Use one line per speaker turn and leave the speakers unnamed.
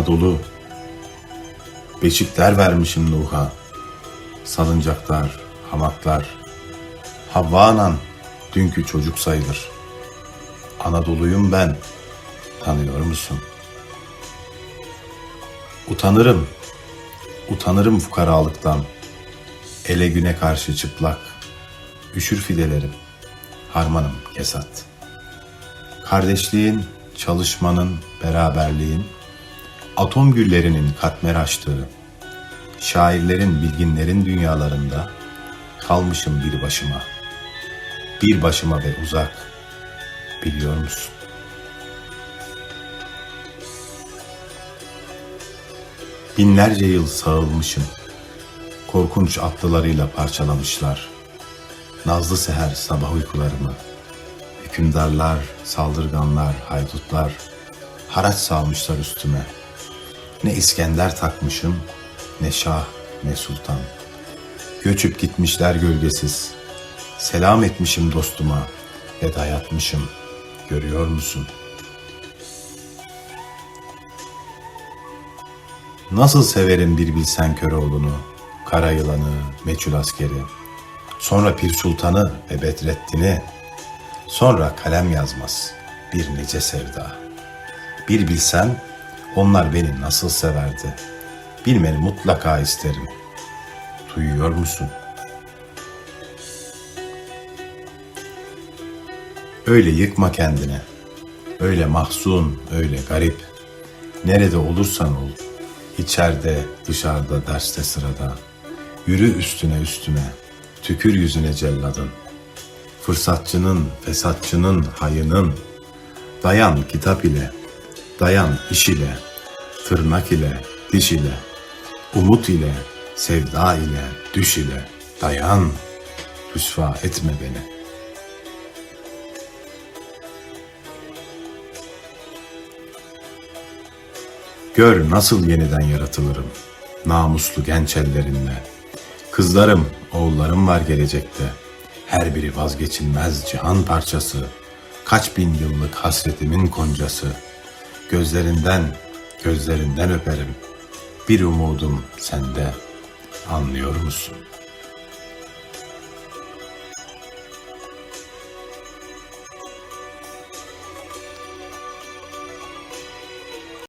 Anadolu. Beşikler vermişim Nuh'a. Salıncaklar, hamaklar. Havva anan dünkü çocuk sayılır. Anadolu'yum ben. Tanıyor musun? Utanırım. Utanırım fukaralıktan. Ele güne karşı çıplak. Üşür fidelerim. Harmanım kesat. Kardeşliğin, çalışmanın, beraberliğin, atom güllerinin katmer açtığı, şairlerin, bilginlerin dünyalarında kalmışım bir başıma. Bir başıma ve uzak. Biliyor musun? Binlerce yıl sağılmışım. Korkunç atlılarıyla parçalamışlar. Nazlı seher sabah uykularımı. Hükümdarlar, saldırganlar, haydutlar haraç salmışlar üstüme. Ne İskender takmışım, ne şah, ne sultan. Göçüp gitmişler gölgesiz. Selam etmişim dostuma ve dayatmışım. Görüyor musun? Nasıl severim bir bilsen Köroğlu'nu, kara yılanı, meçhul askeri. Sonra Pir Sultan'ı ve Bedrettin'i, sonra kalem yazmaz bir nice sevda. Bir bilsen onlar beni nasıl severdi. Bilmeni mutlaka isterim. Duyuyor musun? Öyle yıkma kendine. Öyle mahzun, öyle garip. Nerede olursan ol. içeride, dışarıda, derste, sırada. Yürü üstüne üstüne. Tükür yüzüne celladın. Fırsatçının, fesatçının, hayının. Dayan kitap ile. Dayan iş ile. Tırnak ile, diş ile. Umut ile, sevda ile, düş ile. Dayan. Rüsva etme beni.'' Gör nasıl yeniden yaratılırım. Namuslu genç ellerinle. Kızlarım, oğullarım var gelecekte. Her biri vazgeçilmez cihan parçası. Kaç bin yıllık hasretimin koncası. Gözlerinden, gözlerinden öperim. Bir umudum sende. Anlıyor musun?''